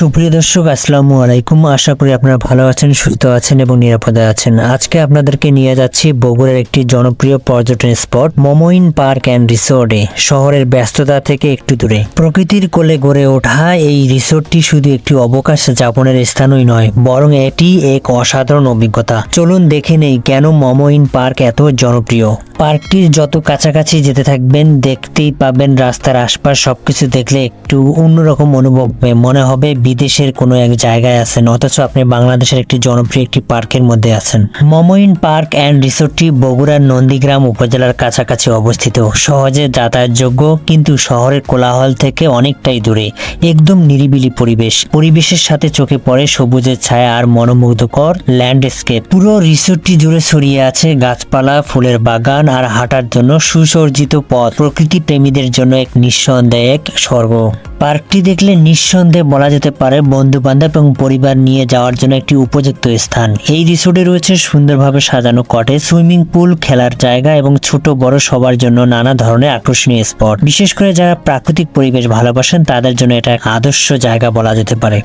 সুপ্রিয় দর্শক, আসসালামু আলাইকুম। আশা করি আপনারা ভালো আছেন, সুস্থ আছেন এবং নিরাপদে আছেন। আজকে আপনাদেরকে নিয়ে যাচ্ছি বগুড়ার একটি জনপ্রিয় পর্যটন স্পট, মমইন পার্ক অ্যান্ড রিসোর্টে, শহরের ব্যস্ততা থেকে একটু দূরে। প্রকৃতির কোলে গড়ে ওঠা এই রিসোর্টটি শুধু একটি অবকাশ যাপনের স্থানই নয়, বরং এটি এক অসাধারণ অভিজ্ঞতা। চলুন দেখে নেই কেন মমইন পার্ক এত জনপ্রিয়। পার্কটির যত কাছাকাছি যেতে থাকবেন, দেখতেই পাবেন রাস্তার আশপাশ সবকিছু দেখলে একটু অন্যরকম অনুভব মনে হবে বিদেশের কোনো এক জায়গায় আছেন, অথচ আপনি বাংলাদেশের একটি জনপ্রিয় একটি পার্কের মধ্যে আছেন। মমইন পার্ক অ্যান্ড রিসোর্টটি বগুড়ার নন্দীগ্রাম উপজেলার কাছাকাছি অবস্থিত। সহজে যাতায়াতযোগ্য, কিন্তু শহরের কোলাহল থেকে অনেকটাই দূরে। একদম নিরিবিলি পরিবেশ। পরিবেশের সাথে চোখে পড়ে সবুজের ছায়া আর মনোমুগ্ধকর ল্যান্ডস্কেপ। পুরো রিসোর্টটি জুড়ে ছড়িয়ে আছে গাছপালা, ফুলের বাগান আর হাঁটার জন্য সুসজ্জিত পথ। প্রকৃতি প্রেমীদের জন্য এক নিঃসন্দেহ এক স্বর্গ। পার্কটি দেখলে নিঃসন্দেহে বলা যেতে পারে বন্ধু বান্ধব এবং পরিবার নিয়ে যাওয়ার জন্য একটি উপযুক্ত স্থান। এই রিসোর্টে রয়েছে সুন্দরভাবে সাজানো কটেজ, সুইমিং পুল, খেলার জায়গা এবং ছোট বড় সবার জন্য নানা ধরনের আকর্ষণীয় স্পট। বিশেষ করে যারা প্রাকৃতিক পরিবেশ ভালোবাসেন, তাদের জন্য এটা এক আদর্শ জায়গা বলা যেতে পারে।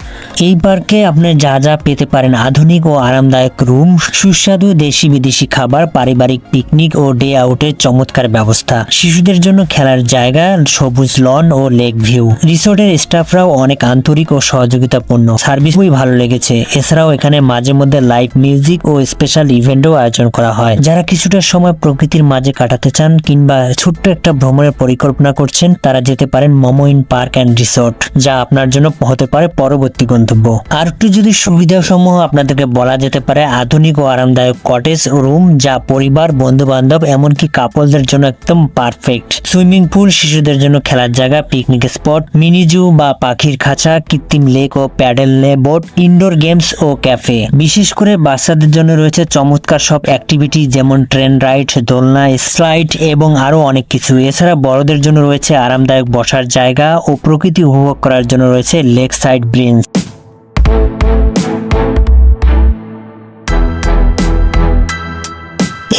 এই পার্কে আপনি যা যা পেতে পারেন, আধুনিক ও আরামদায়ক রুম, সুস্বাদু দেশি বিদেশি খাবার, পারিবারিক পিকনিক ও ডে আউটের চমৎকার ব্যবস্থা। শিশুদের জন্য খেলার জায়গা, সবুজ লন ও লেক ভিউ। রিসোর্টের স্টাফরাও অনেক আন্তরিক ও সহযোগিতাপূর্ণ। সার্ভিস খুবই ভালো লেগেছে। এছাড়াও এখানে মাঝে মধ্যে লাইভ মিউজিক ও স্পেশাল ইভেন্টও আয়োজন করা হয়। যারা কিছুটা সময় প্রকৃতির মাঝে কাটাতে চান কিংবা ছোট্ট একটা ভ্রমণের পরিকল্পনা করছেন, তারা যেতে পারেন মমইন পার্ক অ্যান্ড রিসোর্ট, যা আপনার জন্য হতে পারে পরবর্তী গন্তব্য। আর একটু যদি সুবিধাসমূহ আপনাদেরকে বলা যেতে পারে, আধুনিক ও আরামদায়ক কটেজ রুম, যা পরিবার বন্ধু বান্ধব এমনকি কাপলদের জন্য একদম পারফেক্ট। সুইমিং পুল, শিশুদের জন্য খেলার জায়গা, পিকনিক স্পট, মিনি জু বা পাখির খাঁচা, কৃত্রিম লেক ও প্যাডেল লে বোট, ইনডোর গেমস ও ক্যাফে। বিশেষ করে বাচ্চাদের জন্য রয়েছে চমৎকার সব অ্যাক্টিভিটি যেমন ট্রেন রাইড, দোলনা, স্লাইড এবং আরও অনেক কিছু। এছাড়া বড়দের জন্য রয়েছে আরামদায়ক বসার জায়গা ও প্রকৃতি উপভোগ করার জন্য রয়েছে লেক সাইড ব্রিঞ্জ।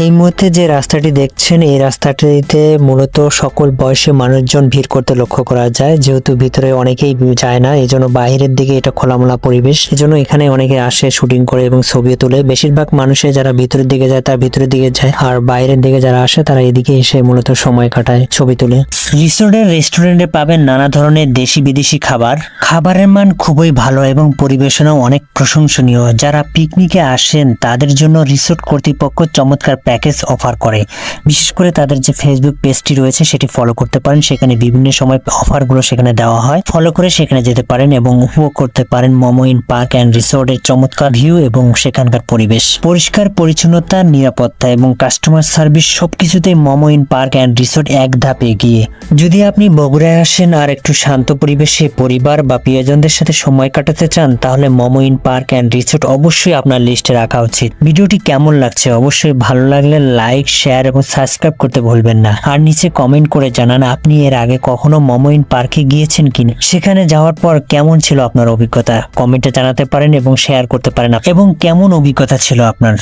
এই মুহূর্তে যে রাস্তাটি দেখছেন, এই রাস্তাটিতে মূলত সকল বয়সী মানুষজন ভিড় করতে লক্ষ্য করা যায়। যেহেতু ভিতরে অনেকেই যায় না এই জন্য বাইরের দিকে এটা খোলামেলা পরিবেশ। এজন্য এখানে অনেকে আসে শুটিং করে এবং ছবি তোলে। বেশিরভাগ মানুষে যারা ভিতরের দিকে যায়, তার ভিতরের দিকে যায়। আর বাইরের দিকে যারা আসে, তারা এদিকে এসে মূলত সময় কাটায়, ছবি তোলে। রিসোর্টের, রেস্টুরেন্টে পাবেন নানা ধরনের দেশি বিদেশি খাবার। খাবারের মান খুবই ভালো এবং পরিবেশনাও অনেক প্রশংসনীয়। যারা পিকনিকে আসেন, তাদের জন্য রিসোর্ট কর্তৃপক্ষ চমৎকার প্যাকেজ অফার করে। বিশেষ করে তাদের যে ফেসবুক পেজটি রয়েছে, সেটি ফলো করতে পারেন। সেখানে বিভিন্ন সময় অফারগুলো সেখানে দেওয়া হয়। ফলো করে সেখানে যেতে পারেন এবং উপভোগ করতে পারেন মমইন পার্ক অ্যান্ড রিসোর্টের চমৎকার ভিউ এবং সেখানকার পরিবেশ। পরিষ্কার, পরিচ্ছন্নতা, নিরাপত্তা এবং কাস্টমার সার্ভিস সবকিছুতেই মমইন পার্ক অ্যান্ড রিসোর্ট এক ধাপ এগিয়ে। যদি আপনি বগুড়ায় আসেন আর একটু শান্ত পরিবেশে পরিবার বা প্রিয়জনদের সাথে সময় কাটাতে চান, তাহলে মমইন পার্ক অ্যান্ড রিসোর্ট অবশ্যই আপনার লিস্টে রাখা উচিত। ভিডিওটি কেমন লাগছে অবশ্যই ভালো লাগলে লাইক শেয়ার এবং সাবস্ক্রাইব করতে ভুলবেন না। আর নিচে কমেন্ট করে জানান, আপনি এর আগে কখনো মমইন পার্কে গিয়েছেন কিনা? সেখানে যাওয়ার পর কেমন ছিল আপনার অভিজ্ঞতা? কমেন্টে জানাতে পারেন এবং শেয়ার করতে পারেন এবং কেমন অভিজ্ঞতা ছিল আপনার?